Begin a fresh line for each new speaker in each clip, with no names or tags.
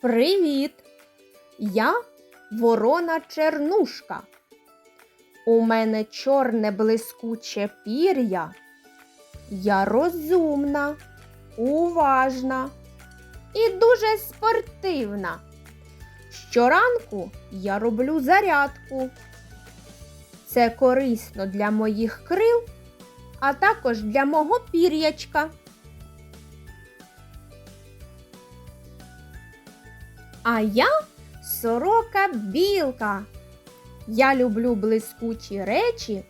Привіт! Я ворона Чернушка. У мене чорне блискуче пір'я. Я розумна, уважна і дуже спортивна. Щоранку я роблю зарядку. Це корисно для моїх крил, а також для мого пір'ячка. А я сорока білка. Я люблю блискучі речі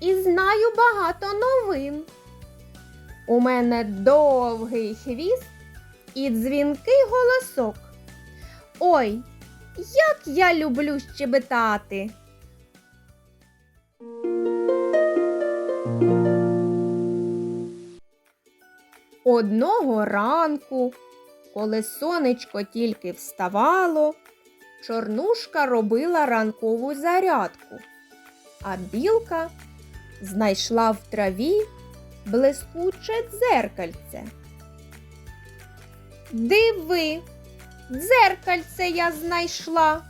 і знаю багато новин. У мене довгий хвіст і дзвінкий голосок. Ой, як я люблю щебетати. Одного ранку, коли сонечко тільки вставало, чорнушка робила ранкову зарядку, а білка знайшла в траві блискуче дзеркальце. Диви, дзеркальце я знайшла.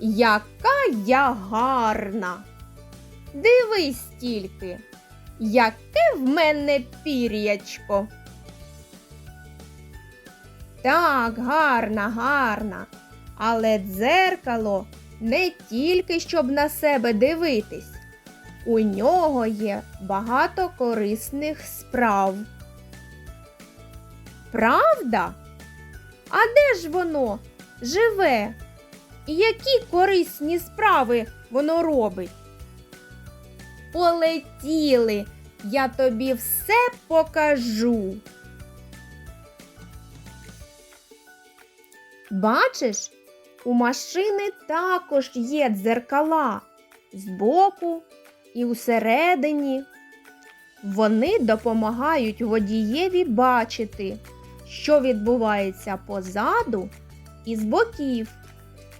Яка я гарна. Дивись тільки, яке в мене пір'ячко. Так, гарна, гарна. Але дзеркало не тільки щоб на себе дивитись. У нього є багато корисних справ. Правда? А де ж воно живе? І які корисні справи воно робить? Полетіли, я тобі все покажу. Бачиш, у машини також є дзеркала збоку і усередині. Вони допомагають водієві бачити, що відбувається позаду і з боків.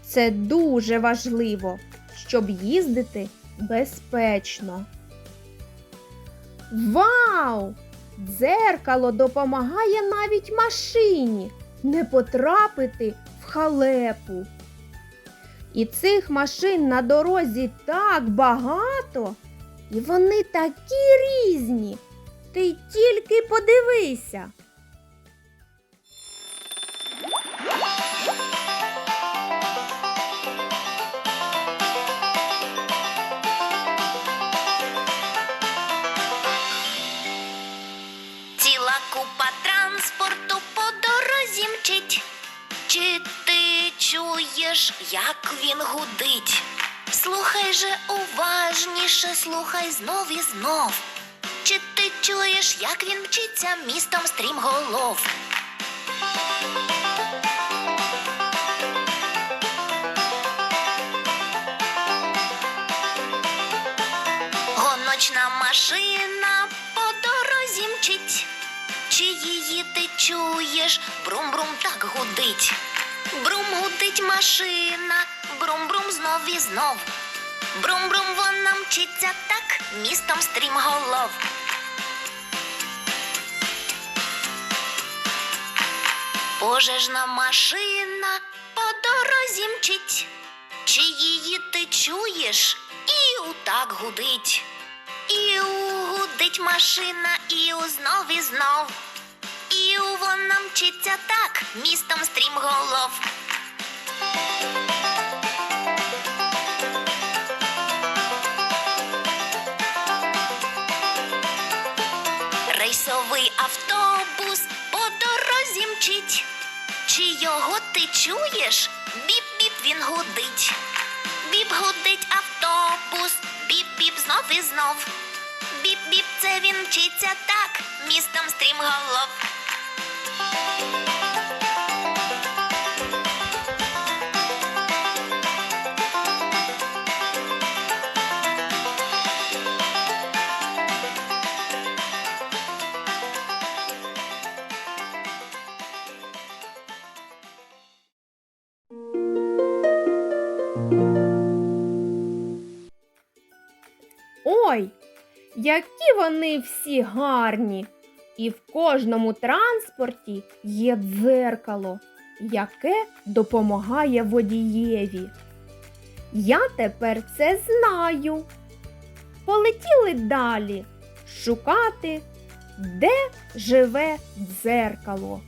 Це дуже важливо, щоб їздити безпечно. Вау! Дзеркало допомагає навіть машині не потрапити в халепу. І цих машин на дорозі так багато, і вони такі різні. Ти тільки подивися.
Чи ти чуєш, як він гудить? Слухай же уважніше, слухай знов і знов. Чи ти чуєш, як він мчиться містом стрімголов? Гоночна машина по дорозі мчить. Чи її ти чуєш? Брум-брум так гудить. Брум гудить машина, брум-брум знов і знов. Брум-брум вона мчиться так, містом стрімголов. Пожежна машина по дорозі мчить. Чи її ти чуєш? І так гудить. І гудить машина, і знов і знов. І вона мчиться так, містом стрімголов. Рейсовий автобус по дорозі мчить. Чи його ти чуєш? Біп-біп він гудить. Біп гудить автобус, біп-біп знов і знов. Біп-біп, це він мчиться так, містом стрімголов.
Ой, які вони всі гарні І в кожному транспорті є дзеркало, яке допомагає водієві. Я тепер це знаю. Полетіли далі шукати, де живе дзеркало.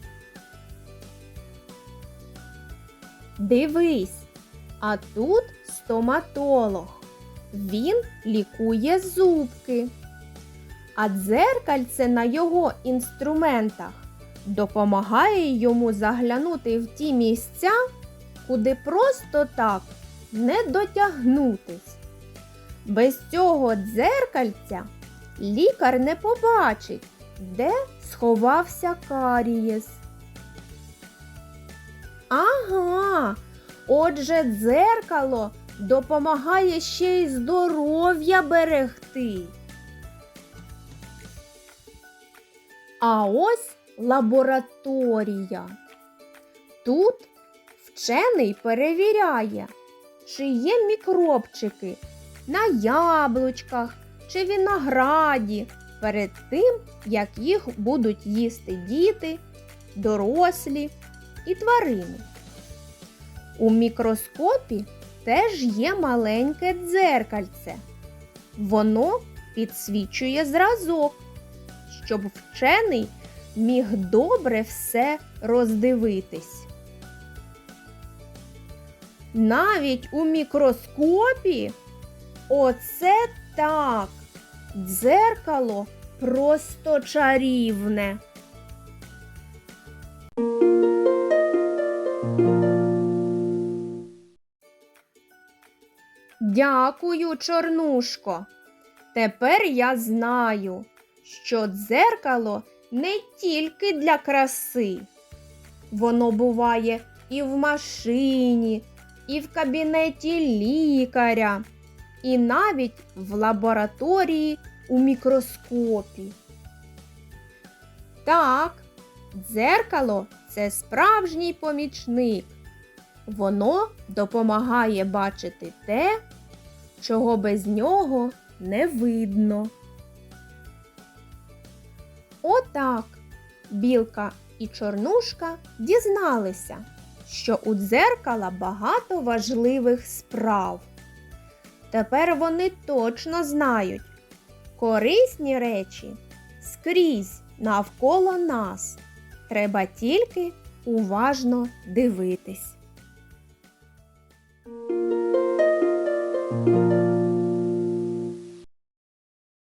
Дивись, а тут стоматолог. Він лікує зубки. А дзеркальце на його інструментах допомагає йому заглянути в ті місця, куди просто так не дотягнутись. Без цього дзеркальця лікар не побачить, де сховався карієс. Ага, отже, дзеркало допомагає ще й здоров'я берегти. А ось лабораторія. Тут вчений перевіряє, чи є мікробчики на яблучках чи винограді перед тим, як їх будуть їсти діти, дорослі і тварини. У мікроскопі теж є маленьке дзеркальце. Воно підсвічує зразок, щоб вчений міг добре все роздивитись. Навіть у мікроскопі оце так. Дзеркало просто чарівне. Дякую, чорнушко. Тепер я знаю, що дзеркало не тільки для краси. Воно буває і в машині, і в кабінеті лікаря, і навіть в лабораторії у мікроскопі. Так, дзеркало це справжній помічник. Воно допомагає бачити те, чого без нього не видно. Отак білка і чорнушка дізналися, що у дзеркала багато важливих справ. Тепер вони точно знають, корисні речі скрізь навколо нас. Треба тільки уважно дивитись.